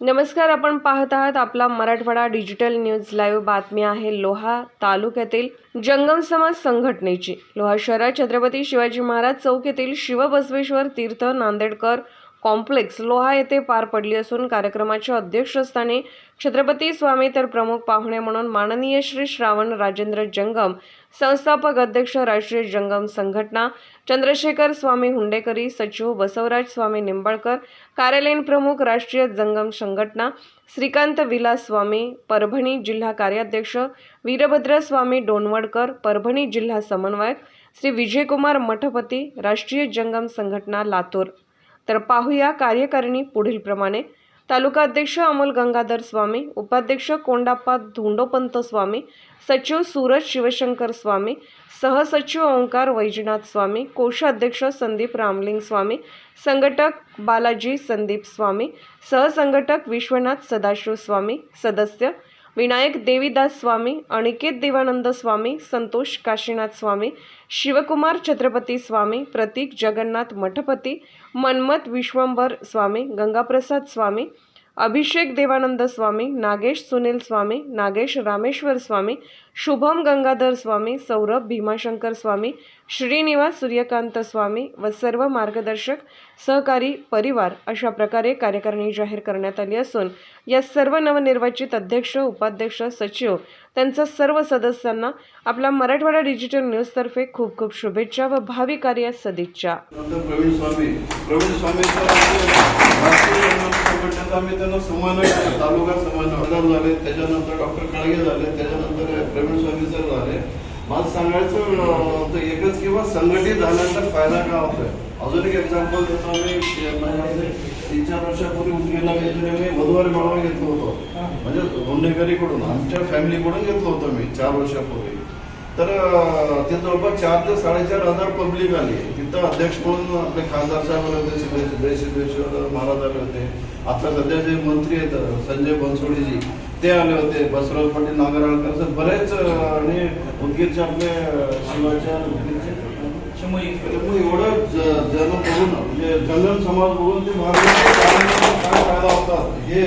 नमस्कार आपण पाहत आहात आपला मराठवाडा डिजिटल न्यूज लाईव्ह बातमी आहे लोहा तालुक्यातील जंगम समाज संघटनेची. लोहा शहरात छत्रपती शिवाजी महाराज चौक येथील शिवबसवेश्वर तीर्थ नांदेडकर कॉम्प्लेक्स लोहा येथे पार पडली असून कार्यक्रमाच्या अध्यक्षस्थानी छत्रपती स्वामी तर प्रमुख पाहुणे म्हणून माननीय श्री श्रावण राजेंद्र जंगम संस्थापक अध्यक्ष राष्ट्रीय जंगम संघटना चंद्रशेखर स्वामी हुंडेकरी सचिव बसवराज स्वामी निंबाळकर कार्यालयीन प्रमुख राष्ट्रीय जंगम संघटना श्रीकांत विलास स्वामी परभणी जिल्हा कार्याध्यक्ष वीरभद्र स्वामी डोनवडकर परभणी जिल्हा समन्वयक श्री विजयकुमार मठपती राष्ट्रीय जंगम संघटना लातूर. तर पाहूया कार्यकारिणी पुढील प्रमाणे. तालुका अध्यक्ष अमोल गंगाधर स्वामी उपाध्यक्ष कोंडाप्पा धोंडोपंत स्वामी सचिव सूरज शिवशंकर स्वामी सहसचिव ओंकार वैजनाथ स्वामी कोषाध्यक्ष संदीप रामलिंग स्वामी संघटक बालाजी संदीप स्वामी सहसंघटक विश्वनाथ सदाशिव स्वामी सदस्य विनायक देवीदास स्वामी अनिकेत देवानंद स्वामी संतोष काशीनाथ स्वामी शिवकुमार छत्रपती स्वामी प्रतीक जगन्नाथ मठपती मन्मथ विश्वंभर स्वामी गंगाप्रसाद स्वामी अभिषेक देवानंद स्वामी नागेश सुनील स्वामी नागेश रामेश्वर स्वामी शुभम गंगाधर स्वामी सौरभ भीमाशंकर स्वामी श्रीनिवास सूर्यकांत स्वामी व सर्व मार्गदर्शक सहकारी परिवार अशा प्रकारे कार्यकारिणी जाहीर करण्यात आली असून या सर्व नवनिर्वाचित अध्यक्ष उपाध्यक्ष सचिव त्यांचा सर्व सदस्यांना आपला मराठवाडा डिजिटल न्यूजतर्फे खूप खूप शुभेच्छा व भावी कार्यात सदिच्छा. प्रवीण स्वामी प्रवीण स्वामी संघटनेचा आम्ही त्यांना समन्वय केला, तालुका समन्वय झाले त्याच्यानंतर डॉक्टर काळगे झाले त्याच्यानंतर प्रवीण स्वामी सर झाले. मला सांगायचं तर एकच किंवा संघटित झाल्यानंतर फायदा काय होतोय? अजून एक एक्झाम्पल देतो आम्ही तीन चार वर्षापूर्वी गेलो मी वधूवर मेळावा घेतलो होतो. म्हणजे हुंडेकरीकडून आमच्या फॅमिलीकडून घेतलो होतो मी चार वर्षापूर्वी. तर ते जवळपास चार ते साडेचार हजार पब्लिक आली. तिथं अध्यक्ष म्हणून आपले खासदार साहेब आले होते सिद्धेश सिद्धेश सिद्धेश्वर महाराज आले होते. आता सध्या जे मंत्री आहेत संजय बनसोडीजी ते आले होते. बसवराज पाटील नागराळकर बरेच आणि उदगीरचे आपले शिवाच्या एवढं जन बघून जंगल समाज ते महाराष्ट्राच्या कार्याला काय फ़ायदा होता हे।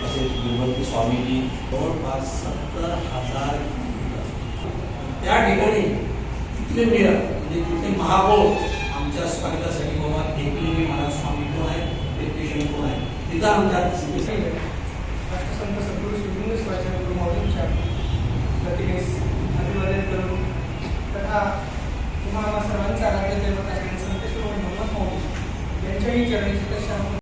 तसेच गुरुवंती स्वामीजी जवळपास सत्तर हज़ार महापौर बाबा महाराज स्वामी तुम्हाला सर्वांचा आराध्य देवता श्री संत शिरोमणी यांच्याही चरणी तशा